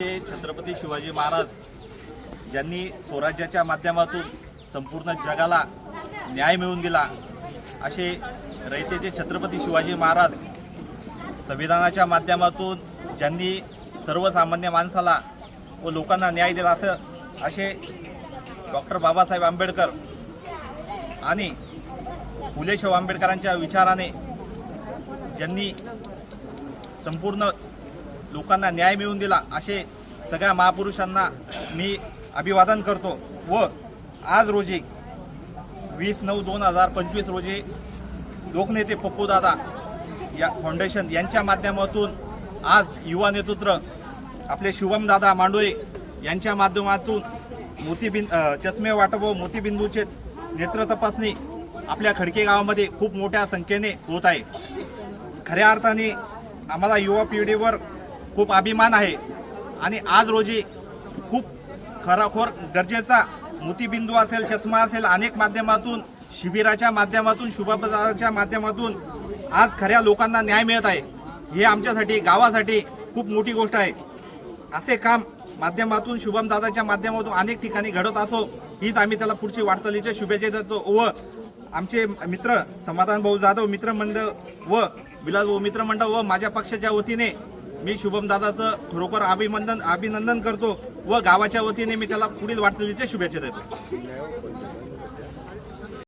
ते छत्रपती शिवाजी महाराज ज्यांनी स्वराज्याच्या माध्यमातून संपूर्ण जगाला न्याय मिळवून दिला असे रयतेचे छत्रपती शिवाजी महाराज संविधानाच्या माध्यमातून ज्यांनी सर्वसामान्य माणसाला व लोकांना न्याय दिला असं असे डॉक्टर बाबासाहेब आंबेडकर आणि फुले शाहू आंबेडकरांच्या विचाराने ज्यांनी संपूर्ण लोकांना न्याय मिळवून दिला असे सगळ्या महापुरुषांना मी अभिवादन करतो. व आज रोजी वीस नऊ दोन हजार पंचवीस रोजी लोकनेते पप्पूदादा या फाउंडेशन यांच्या माध्यमातून आज युवा नेतृत्व आपले शुभमदादा मांडोळे यांच्या माध्यमातून मोतीबिंद चष्मे वाटप व मोतीबिंदूचे नेत्र तपासणी आपल्या खडके गावामध्ये खूप मोठ्या संख्येने होत आहे. खऱ्या अर्थाने आम्हाला युवा पिढीवर खूप अभिमान आहे. आणि आज रोजी खूप खराखोर गरजेचा मोतीबिंदू असेल चष्मा असेल अनेक माध्यमातून शिबिराच्या माध्यमातून शुभप्रचाराच्या माध्यमातून आज खऱ्या लोकांना न्याय मिळत आहे. हे आमच्यासाठी गावासाठी खूप मोठी गोष्ट आहे. असे काम माध्यमातून शुभम दादाच्या माध्यमातून अनेक ठिकाणी घडत असो हीच आम्ही त्याला पुढची वाटचालीच्या शुभेच्छा देतो व आमचे मित्र समाधान भाऊ जाधव मित्रमंडळ व विलास भाऊ मित्रमंडळ व माझ्या पक्षाच्या वतीने मी शुभम दादाचं खरोखर अभिनंदन अभिनंदन करतो व गावाच्या वतीने मी त्याला पुढील वाटचालीच्या शुभेच्छा देतो.